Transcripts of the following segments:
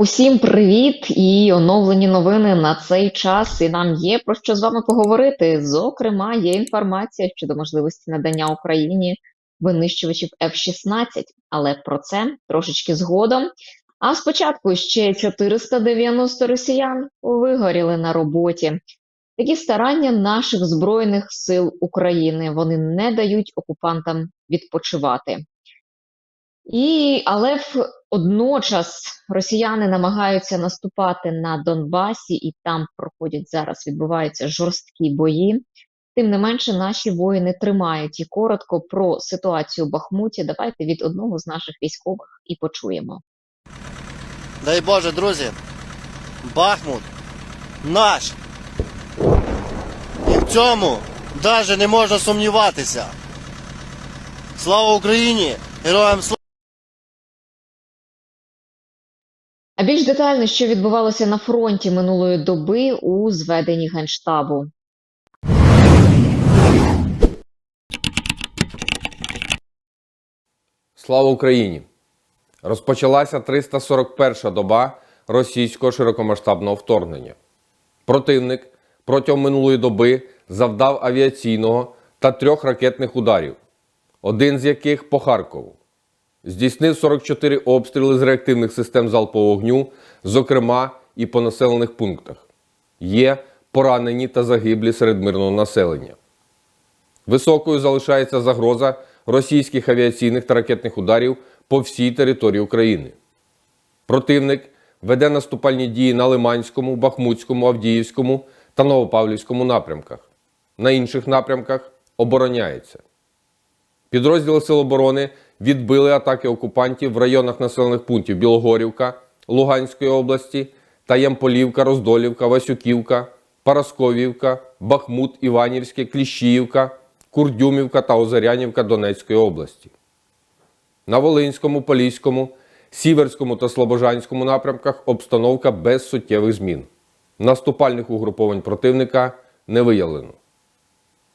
Усім привіт і оновлені новини на цей час. І нам є про що з вами поговорити. Зокрема, є інформація щодо можливості надання Україні винищувачів F-16, але про це трошечки згодом. А спочатку ще 490 росіян вигоріли на роботі. Такі старання наших збройних сил України вони не дають окупантам відпочивати. І але в Одночас росіяни намагаються наступати на Донбасі, і там проходять зараз, відбуваються жорсткі бої. Тим не менше, наші воїни тримають і коротко про ситуацію в Бахмуті. Давайте від одного з наших військових і почуємо. Дай Боже, друзі, Бахмут наш. І в цьому навіть не можна сумніватися. Слава Україні! Героям слава! Детально, що відбувалося на фронті минулої доби у зведенні генштабу. Слава Україні! Розпочалася 341-ша доба російського широкомасштабного вторгнення. Противник протягом минулої доби завдав авіаційного та трьох ракетних ударів, один з яких по Харкову. Здійснив 44 обстріли з реактивних систем залпового вогню, зокрема і по населених пунктах. Є поранені та загиблі серед мирного населення. Високою залишається загроза російських авіаційних та ракетних ударів по всій території України. Противник веде наступальні дії на Лиманському, Бахмутському, Авдіївському та Новопавлівському напрямках. На інших напрямках обороняється. Підрозділи Сил оборони відбили атаки окупантів в районах населених пунктів Білогорівка Луганської області та Ямполівка, Роздолівка, Васюківка, Парасковівка, Бахмут, Іванівське, Кліщіївка, Курдюмівка та Озарянівка Донецької області. На Волинському, Поліському, Сіверському та Слобожанському напрямках обстановка без суттєвих змін. Наступальних угруповань противника не виявлено.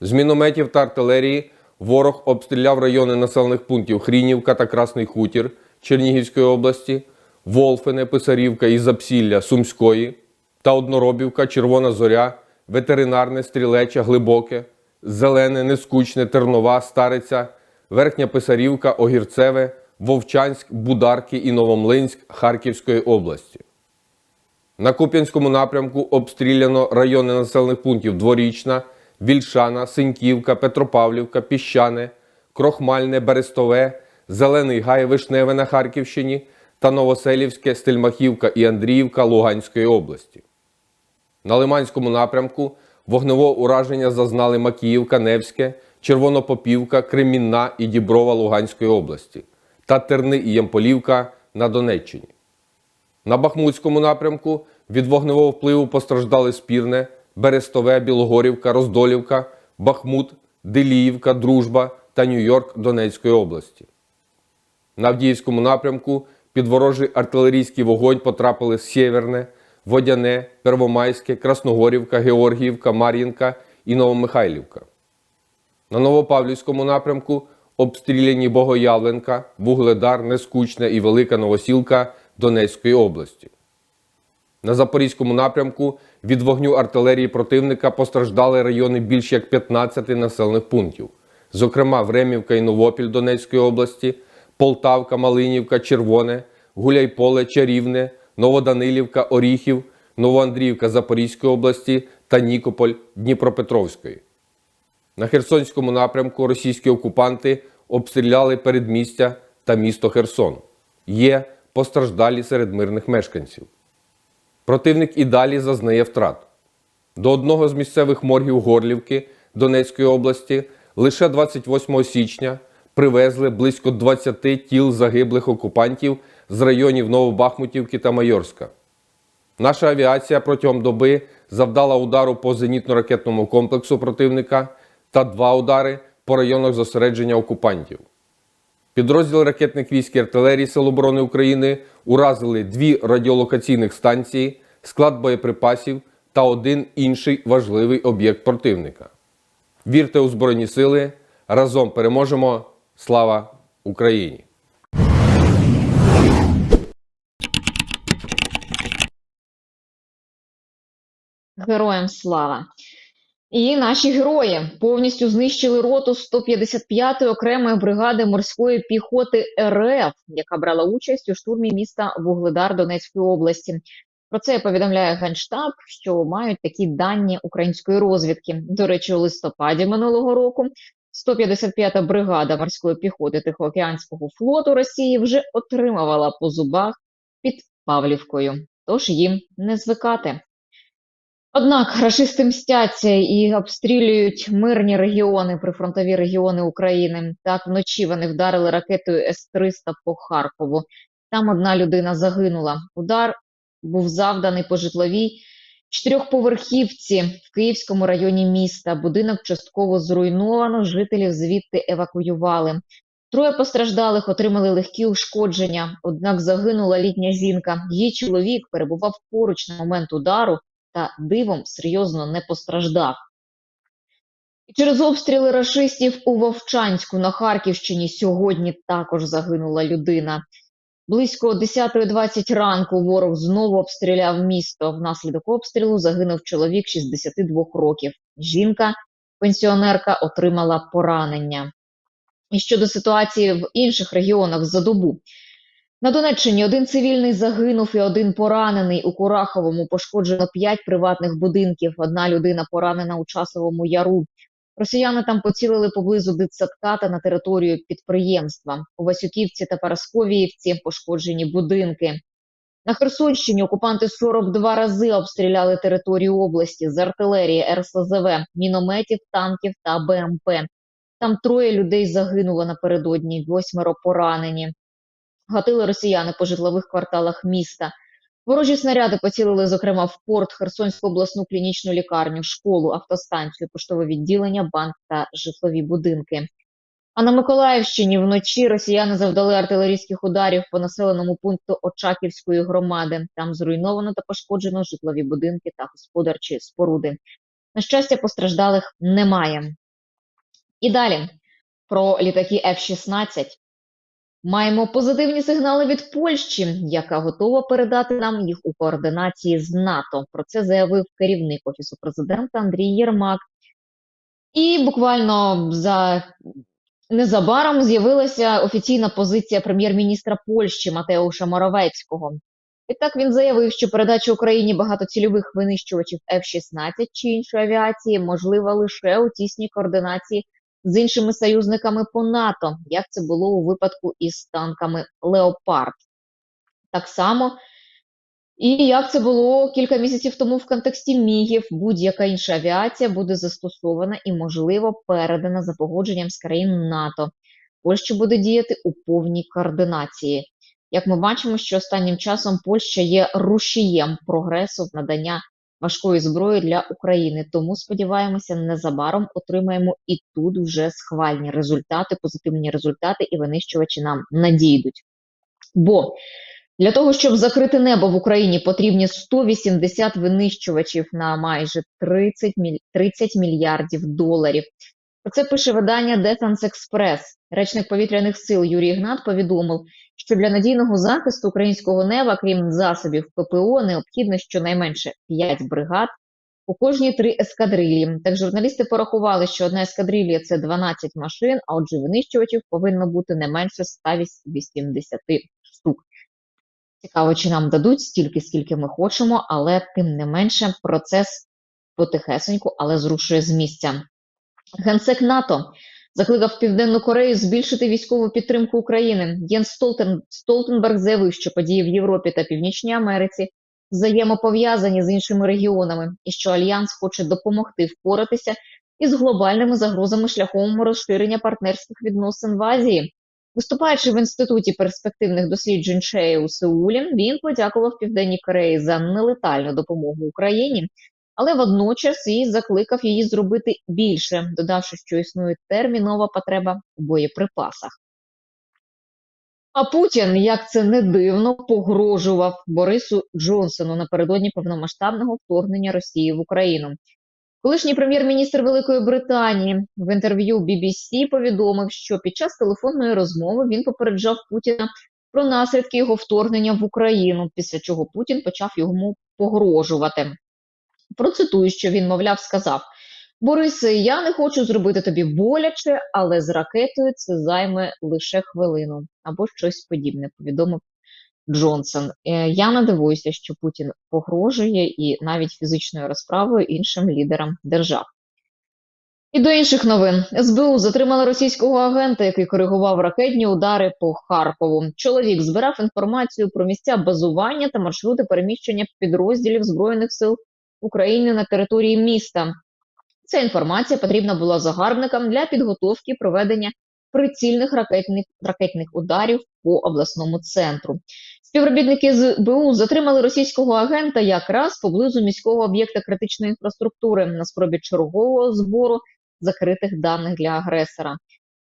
З мінометів та артилерії ворог обстріляв райони населених пунктів Хрінівка та Красний Хутір Чернігівської області, Волфине, Писарівка і Запсілля Сумської та Одноробівка, Червона Зоря, Ветеринарне, Стрілеча, Глибоке, Зелене, Нескучне, Тернова, Стариця, Верхня Писарівка, Огірцеве, Вовчанськ, Бударки і Новомлинськ Харківської області. На Куп'янському напрямку обстріляно райони населених пунктів Дворічна, Вільшана, Синьківка, Петропавлівка, Піщане, Крохмальне, Берестове, Зелений Гай, Вишневе на Харківщині та Новоселівське, Стельмахівка і Андріївка Луганської області. На Лиманському напрямку вогневого ураження зазнали Макіївка, Невське, Червонопопівка, Кремінна і Діброва Луганської області та Терни і Ямполівка на Донеччині. На Бахмутському напрямку від вогневого впливу постраждали Спірне, Берестове, Білогорівка, Роздолівка, Бахмут, Деліївка, Дружба та Нью-Йорк Донецької області. На Авдіївському напрямку під ворожий артилерійський вогонь потрапили Сєверне, Водяне, Первомайське, Красногорівка, Георгіївка, Мар'їнка і Новомихайлівка. На Новопавлівському напрямку обстріляні Богоявленка, Вугледар, Нескучне і Велика Новосілка Донецької області. На Запорізькому напрямку від вогню артилерії противника постраждали райони більш як 15 населених пунктів, зокрема Времівка і Новопіль Донецької області, Полтавка, Малинівка, Червоне, Гуляйполе, Чарівне, Новоданилівка, Оріхів, Новоандріївка Запорізької області та Нікополь Дніпропетровської. На Херсонському напрямку російські окупанти обстріляли передмістя та місто Херсон. Є постраждалі серед мирних мешканців. Противник і далі зазнає втрат. До одного з місцевих моргів Горлівки Донецької області лише 28 січня привезли близько 20 тіл загиблих окупантів з районів Новобахмутівки та Майорська. Наша авіація протягом доби завдала удару по зенітно-ракетному комплексу противника та два удари по районах зосередження окупантів. Підрозділ ракетних військ і артилерії Сил оборони України уразили дві радіолокаційних станції, склад боєприпасів та один інший важливий об'єкт противника. Вірте у Збройні сили! Разом переможемо! Слава Україні! Героям слава! І наші герої повністю знищили роту 155-ї окремої бригади морської піхоти РФ, яка брала участь у штурмі міста Вугледар Донецької області. Про це повідомляє Генштаб, що мають такі дані української розвідки. До речі, у листопаді минулого року 155-та бригада морської піхоти Тихоокеанського флоту Росії вже отримувала по зубах під Павлівкою. Тож їм не звикати. Однак рашисти мстяться і обстрілюють мирні регіони, прифронтові регіони України. Так, вночі вони вдарили ракетою С-300 по Харкову. Там одна людина загинула. Удар був завданий по житловій чотирьохповерхівці в Київському районі міста. Будинок частково зруйновано, жителів звідти евакуювали. Троє постраждалих отримали легкі ушкодження, однак загинула літня жінка. Її чоловік перебував поруч на момент удару та дивом серйозно не постраждав. І через обстріли рашистів у Вовчанську на Харківщині сьогодні також загинула людина. Близько 10.20 ранку ворог знову обстріляв місто. Внаслідок обстрілу загинув чоловік 62 років. Жінка, пенсіонерка, отримала поранення. І щодо ситуації в інших регіонах за добу. На Донеччині один цивільний загинув і один поранений. У Кураховому пошкоджено п'ять приватних будинків. Одна людина поранена у часовому яру. Росіяни там поцілили поблизу дитсадка та на територію підприємства. У Васюківці та Парасковіївці пошкоджені будинки. На Херсонщині окупанти 42 рази обстріляли територію області з артилерії, РСЗВ, мінометів, танків та БМП. Там троє людей загинуло напередодні, восьмеро поранені. Гатили росіяни по житлових кварталах міста. Ворожі снаряди поцілили, зокрема, в порт, Херсонську обласну клінічну лікарню, школу, автостанцію, поштове відділення, банк та житлові будинки. А на Миколаївщині вночі росіяни завдали артилерійських ударів по населеному пункту Очаківської громади. Там зруйновано та пошкоджено житлові будинки та господарчі споруди. На щастя, постраждалих немає. І далі про літаки F-16. Маємо позитивні сигнали від Польщі, яка готова передати нам їх у координації з НАТО. Про це заявив керівник офісу президента Андрій Єрмак. І буквально за незабаром з'явилася офіційна позиція прем'єр-міністра Польщі Матеуша Моровецького. Відтак він заявив, що передача Україні багатоцільових винищувачів F-16 чи іншої авіації можлива лише у тісній координації з іншими союзниками по НАТО, як це було у випадку із танками Леопард. Так само, і як це було кілька місяців тому в контексті Мігів, будь-яка інша авіація буде застосована і, можливо, передана за погодженням з країн НАТО. Польща буде діяти у повній координації. Як ми бачимо, що останнім часом Польща є рушієм прогресу в надання важкої зброї для України. Тому сподіваємося, незабаром отримаємо і тут вже схвальні результати, позитивні результати, і винищувачі нам надійдуть. Бо для того, щоб закрити небо в Україні, потрібні 180 винищувачів на майже 30, міль... 30 мільярдів доларів. Про це пише видання Defense Express. Речник повітряних сил Юрій Гнат повідомив, що для надійного захисту українського неба, крім засобів ППО, необхідно щонайменше 5 бригад, у кожній три ескадрилі. Так журналісти порахували, що одна ескадрилія – це 12 машин, а отже винищувачів повинно бути не менше 180 штук. Цікаво, чи нам дадуть стільки, скільки ми хочемо, але тим не менше процес потихесеньку, але зрушує з місця. Генсек НАТО закликав Південну Корею збільшити військову підтримку України. Єнс Столтен... Столтенберг заявив, що події в Європі та Північній Америці взаємопов'язані з іншими регіонами, і що Альянс хоче допомогти впоратися із глобальними загрозами шляхом розширення партнерських відносин в Азії. Виступаючи в інституті перспективних досліджень Шеї у Сеулі, він подякував Південній Кореї за нелетальну допомогу Україні, але водночас і закликав її зробити більше, додавши, що існує термінова потреба у боєприпасах. А Путін, як це не дивно, погрожував Борису Джонсону напередодні повномасштабного вторгнення Росії в Україну. Колишній прем'єр-міністр Великої Британії в інтерв'ю BBC повідомив, що під час телефонної розмови він попереджав Путіна про наслідки його вторгнення в Україну, після чого Путін почав йому погрожувати. Процитую, що він, мовляв, сказав: Борисе, я не хочу зробити тобі боляче, але з ракетою це займе лише хвилину або щось подібне, повідомив Джонсон. Е, Я не дивуюся, що Путін погрожує і навіть фізичною розправою іншим лідерам держав. І до інших новин СБУ затримала російського агента, який коригував ракетні удари по Харкову. Чоловік збирав інформацію про місця базування та маршрути переміщення підрозділів збройних сил України на території міста. Ця інформація потрібна була загарбникам для підготовки проведення прицільних ракетних, ракетних ударів по обласному центру. Співробітники СБУ затримали російського агента якраз поблизу міського об'єкта критичної інфраструктури на спробі чергового збору закритих даних для агресора.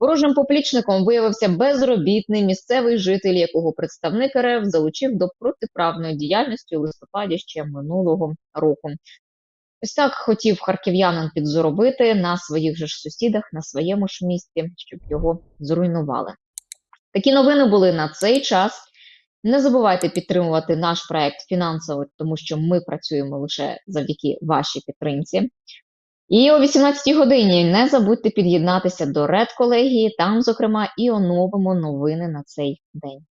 Ворожим поплічником виявився безробітний місцевий житель, якого представник РФ залучив до протиправної діяльності у листопаді ще минулого року. Ось так хотів харків'янин підзоробити на своїх же ж сусідах, на своєму ж місті, щоб його зруйнували. Такі новини були на цей час. Не забувайте підтримувати наш проект фінансово, тому що ми працюємо лише завдяки вашій підтримці. І о 18 годині не забудьте під'єднатися до Ред колегії. Там, зокрема, і оновимо новини на цей день.